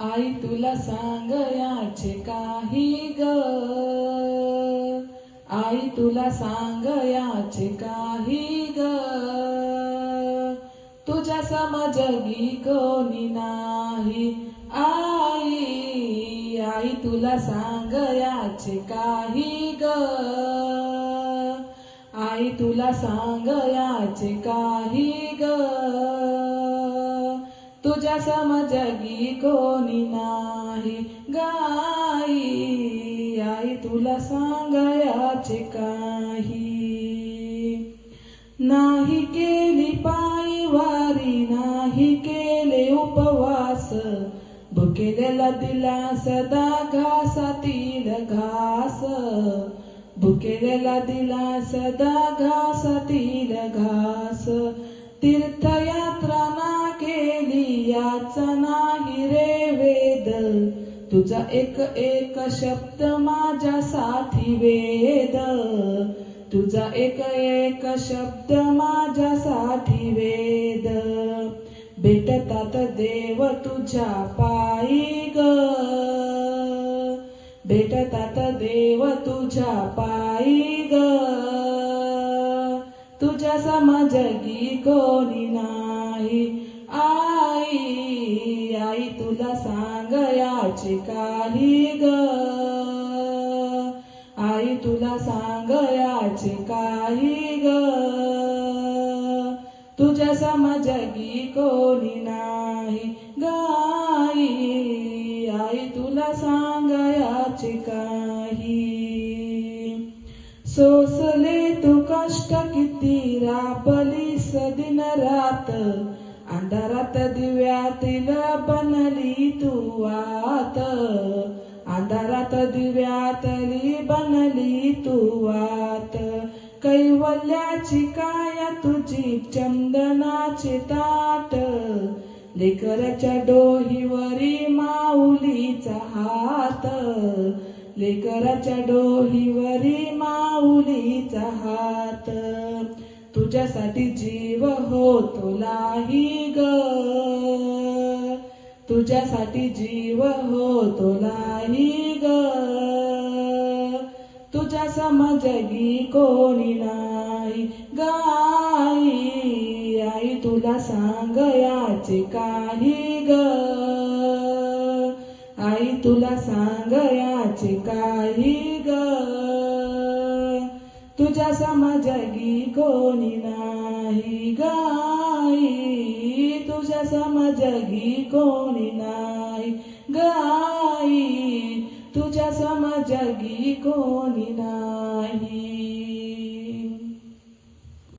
आई तुला सांग याचे काही ग. आई तुला सांग याचे काही ग. तुझ्या समजगी कोणी नाही. आई आई तुला सांग याचे काही ग. आई तुला सांग याचे काही ग. तुझ्या समजगी कोणी नाही. गाई, आई तुला सांग याचे काही. नाही केली पायी वारी नाही केले उपवास. भुकेलेला दिला सदा घासातील घास. भुकेलेला दिला सदा घासातील घास. केली याचा नाही रे वेद. तुझा एक एक शब्द माझ्यासाठी वेद. तुझा एक एक शब्द माझ्यासाठी वेद. भेटतात देव तुझ्या पायी ग. भेटतात देव तुझ्या पायी ग. तुझ्या समजगी कोणी नाही. आई तुला सांगयाचे काही ग. आई तुला सांगयाचे काही ग. तुझ्या समजगी कोणी नाही गाई आई. तुला सांगयाचे काही. सोसले तू कष्ट किती राब अंधारात दिव्यातील बनली तू वात अंधारात दिव्यातली बनली तू वात कैवल्याची काया तुझी चंदनाचे ताट. लेकराच्या डोहीवरी माऊलीचा हात. लेकराच्या डोहीवरी माऊलीचा हात. तुझ्यासाठी जीव होतो लाही ग. तुझ्यासाठी जीव होतो लाही ग. तुझ्या समजगी कोणी नाही. गाई आई तुला सांग याचे काही ग. आई तुला सांग याचे काही ग. तुझ्या समजगी कोणी नाही गाई. तुझ्या समजगी कोणी नाही गाई. तुझ्या समजगी कोणी नाही.